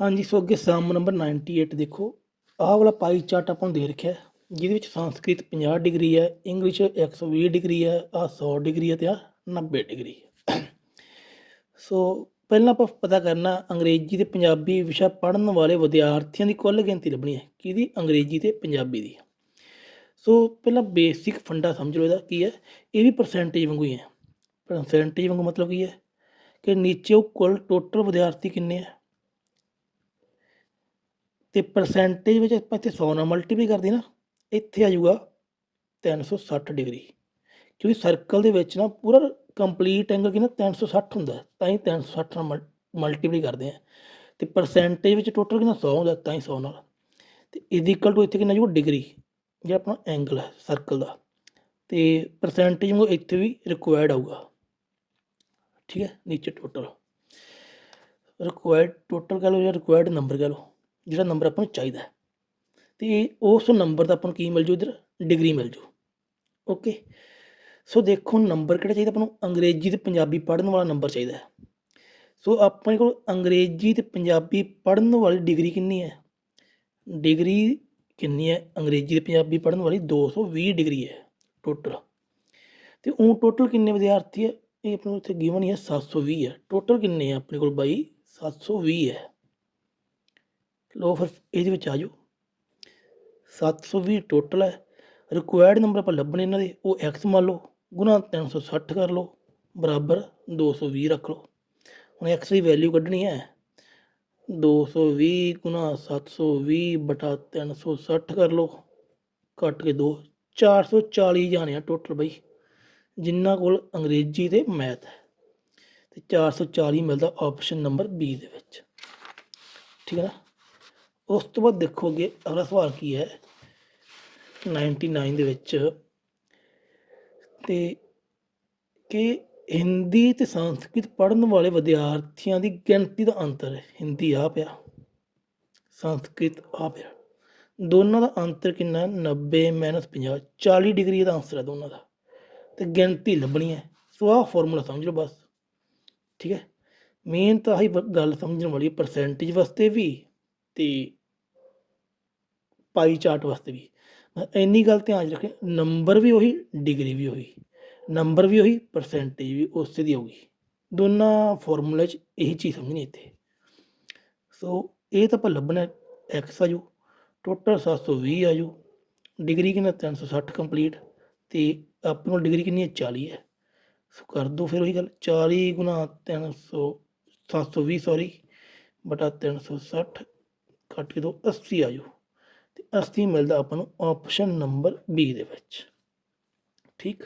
ਹਾਂਜੀ, ਸੋ ਅੱਗੇ ਸਾਮ ਨੰਬਰ 98 ਦੇਖੋ। ਆਹ ਵਾਲਾ ਪਾਈ ਚਾਰਟ ਆਪਾਂ ਨੂੰ ਦੇ ਰੱਖਿਆ ਜਿਹਦੇ ਵਿੱਚ ਸੰਸਕ੍ਰਿਤ 50 ਡਿਗਰੀ ਹੈ, ਇੰਗਲਿਸ਼ 120 ਡਿਗਰੀ ਹੈ ਆ 100 ਡਿਗਰੀ ਹੈ ਤੇ ਆ 90 ਡਿਗਰੀ ਸੋ ਪਹਿਲਾਂ ਆਪਾਂ ਪਤਾ ਕਰਨਾ, ਅੰਗਰੇਜ਼ੀ ਤੇ ਪੰਜਾਬੀ ਵਿਸ਼ਾ ਪੜ੍ਹਨ ਵਾਲੇ ਵਿਦਿਆਰਥੀਆਂ ਦੀ ਕੁੱਲ ਗਿਣਤੀ ਲੱਭਣੀ ਹੈ, ਕਿਹਦੀ? ਅੰਗਰੇਜ਼ੀ ਤੇ ਪੰਜਾਬੀ ਦੀ। ਸੋ ਪਹਿਲਾਂ ਬੇਸਿਕ ਫੰਡਾ ਸਮਝ ਲਓ ਇਹਦਾ ਕੀ ਹੈ, ਇਹ ਵੀ ਪਰਸੈਂਟੇਜ ਵਾਂਗੂ ਹੀ ਹੈ। ਪਰਸੈਂਟੇਜ ਵਾਂਗੂ ਮਤਲਬ ਕੀ ਹੈ, ਕਿ ਨੀਚੇ ਉਹ ਕੁੱਲ ਟੋਟਲ ਵਿਦਿਆਰਥੀ ਕਿੰਨੇ ਹੈ? ਤੇ ਪਰਸੈਂਟੇਜ ਵਿੱਚ ਆਪਾਂ ਇੱਥੇ 100 ਨਾਲ ਮਲਟੀਪਲਾਈ ਕਰਦੇ ਨਾ ਇੱਥੇ ਆ ਜਾਊਗਾ 360 ਡਿਗਰੀ। ਕਿਉਂਕਿ ਸਰਕਲ ਦੇ ਵਿੱਚ ਨਾ ਪੂਰਾ ਕੰਪਲੀਟ ਐਂਗਲ ਕਿੰਨਾ 360 ਹੁੰਦਾ, ਤਾਂ ਹੀ 360 ਨਾਲ ਮਲਟੀਪਲਾਈ ਕਰਦੇ ਆ। ਤੇ ਪਰਸੈਂਟੇਜ ਵਿੱਚ ਟੋਟਲ ਕਿੰਨਾ 100 ਹੁੰਦਾ, ਤਾਂ ਹੀ 100 ਨਾਲ। ਤੇ ਇਜ਼ ਇਕੁਅਲ ਟੂ ਇੱਥੇ ਕਿੰਨਾ ਜਾਊਗਾ ਡਿਗਰੀ ਜਿਹੜਾ ਆਪਣਾ ਐਂਗਲ ਹੈ ਸਰਕਲ ਦਾ। ਤੇ ਪਰਸੈਂਟੇਜ ਨੂੰ ਇੱਥੇ ਵੀ ਰਿਕੁਆਇਰਡ ਆਊਗਾ। ਠੀਕ ਹੈ, ਨੀਚੇ ਟੋਟਲ ਰਿਕੁਆਇਰਡ ਟੋਟਲ ਕਹ ਲਓ ਜਾਂ ਰਿਕੁਆਇਰਡ ਨੰਬਰ ਕਹ ਲਓ। ਜਿਹੜਾ ਨੰਬਰ ਆਪਾਂ ਨੂੰ ਚਾਹੀਦਾ ਹੈ। ਤੇ ਇਹ ਉਸ ਨੰਬਰ ਦਾ ਆਪਾਂ ਨੂੰ ਕੀ ਮਿਲ ਜੂ ਇਧਰ? ਡਿਗਰੀ ਮਿਲ ਜੂ। ਓਕੇ ਸੋ ਦੇਖੋ ਨੰਬਰ ਕਿਹੜਾ ਚਾਹੀਦਾ ਆਪਾਂ ਨੂੰ? ਅੰਗਰੇਜ਼ੀ ਤੇ ਪੰਜਾਬੀ ਪੜ੍ਹਨ ਵਾਲਾ ਨੰਬਰ ਚਾਹੀਦਾ ਸੋ ਆਪਣੇ ਕੋਲ ਅੰਗਰੇਜ਼ੀ ਤੇ ਪੰਜਾਬੀ ਪੜ੍ਹਨ ਵਾਲੀ ਡਿਗਰੀ ਕਿੰਨੀ ਹੈ? ਡਿਗਰੀ ਕਿੰਨੀ ਹੈ? ਅੰਗਰੇਜ਼ੀ ਤੇ ਪੰਜਾਬੀ ਪੜ੍ਹਨ ਵਾਲੀ 220 ਡਿਗਰੀ ਹੈ ਟੋਟਲ ਤੇ ਉਹ ਟੋਟਲ ਕਿੰਨੇ ਵਿਦਿਆਰਥੀ ਹੈ? ਇਹ ਆਪਣੇ ਕੋਲ ਇੱਥੇ ਗਿਵਨ ਹੀ ਹੈ 720 ਹੈ। ਟੋਟਲ ਕਿੰਨੇ ਆ ਆਪਣੇ ਕੋਲ ਬਾਈ? 720 ਹੈ। ਲੋ ਫਿਰ ਇਹਦੇ ਵਿੱਚ ਆ ਜਾਓ। 720 ਟੋਟਲ ਹੈ। ਰਿਕੁਆਇਰਡ ਨੰਬਰ ਆਪਾਂ ਲੱਭਣੇ ਇਹਨਾਂ ਦੇ। ਉਹ x ਮੰਨ ਲਓ, ਗੁਣਾ 360 ਕਰ ਲਓ। ਬਰਾਬਰ 220 ਰੱਖ ਲਓ। ਹੁਣ x ਦੀ ਵੈਲਿਊ ਕੱਢਣੀ ਹੈ। 220 ਗੁਣਾ 720 ਬਟਾ 360 ਕਰ ਲਓ। ਕੱਟ ਕੇ 2 440 ਜਾਣੇ ਆ ਟੋਟਲ ਬਈ। ਜਿਨ੍ਹਾਂ ਕੋਲ ਅੰਗਰੇਜ਼ੀ ਤੇ ਮੈਥ ਹੈ। ਤੇ 440 ਮਿਲਦਾ ਆਪਸ਼ਨ ਨੰਬਰ ਬੀ ਦੇ ਵਿੱਚ। ਠੀਕ ਹੈ ਨਾ? ਉਸ ਤੋਂ ਬਾਅਦ ਦੇਖੋ ਅੱਗੇ ਅਗਲਾ ਸਵਾਲ ਕੀ ਹੈ? 99 ਦੇ ਵਿੱਚ ਤੇ ਕਿ ਹਿੰਦੀ ਤੇ ਸੰਸਕ੍ਰਿਤ ਪੜ੍ਹਨ ਵਾਲੇ ਵਿਦਿਆਰਥੀਆਂ ਦੀ ਗਿਣਤੀ ਦਾ ਅੰਤਰ ਹੈ। ਹਿੰਦੀ ਆ ਪਿਆ, ਸੰਸਕ੍ਰਿਤ ਆ ਪਿਆ। ਦੋਨਾਂ ਦਾ ਅੰਤਰ ਕਿੰਨਾ ਹੈ? 90 50 40 ਡਿਗਰੀ ਦਾ ਆਨਸਰ ਹੈ ਦੋਨਾਂ ਦਾ। ਤੇ ਗਿਣਤੀ ਲੱਭਣੀ ਹੈ। ਸੋ ਆਹ ਫਾਰਮੂਲਾ ਸਮਝ ਲਓ ਬਸ। ਠੀਕ ਹੈ? ਮੇਨ ਤਾਂ ਆਹੀ ਗੱਲ ਸਮਝਣ ਵਾਲੀ ਪਰਸੈਂਟੇਜ ਵਾਸਤੇ ਵੀ ਤੇ ਪਾਈ ਚਾਰਟ ਵਾਸਤੇ ਵੀ। ਬਸ ਇੰਨੀ ਗੱਲ ਧਿਆਨ 'ਚ ਰੱਖੇ, ਨੰਬਰ ਵੀ ਉਹੀ, ਡਿਗਰੀ ਵੀ ਉਹੀ, ਨੰਬਰ ਵੀ ਉਹੀ ਪਰਸੈਂਟੇਜ ਵੀ ਉਸੇ ਦੀ ਹੋਊਗੀ ਦੋਨਾਂ ਫਾਰਮੂਲੇ 'ਚ ਇਹੀ ਚੀਜ਼ ਸਮਝਣੀ ਇੱਥੇ। ਸੋ ਇਹ ਤਾਂ ਆਪਾਂ ਲੱਭਣਾ ਐਕਸ ਆ ਜੂ ਟੋਟਲ 720 ਆ ਜੂ, ਡਿਗਰੀ ਕਿੰਨਾ 360 ਕੰਪਲੀਟ ਤੇ ਆਪਣੇ ਕੋਲ ਡਿਗਰੀ ਕਿੰਨੀ ਹੈ? 40 ਹੈ। ਸੋ ਕਰ ਦੋ ਫਿਰ ਉਹੀ ਗੱਲ 40 ਗੁਣਾ 300 720 ਸੌਰੀ ਬਟਾ 360 ਕੱਟ ਕੇ ਦੋ 80 ਆ ਜੂ। ਤੇ 80 ਮਿਲਦਾ ਆਪਾਂ ਨੂੰ ਆਪਸ਼ਨ ਨੰਬਰ ਬੀ ਦੇ ਵਿੱਚ। ਠੀਕ?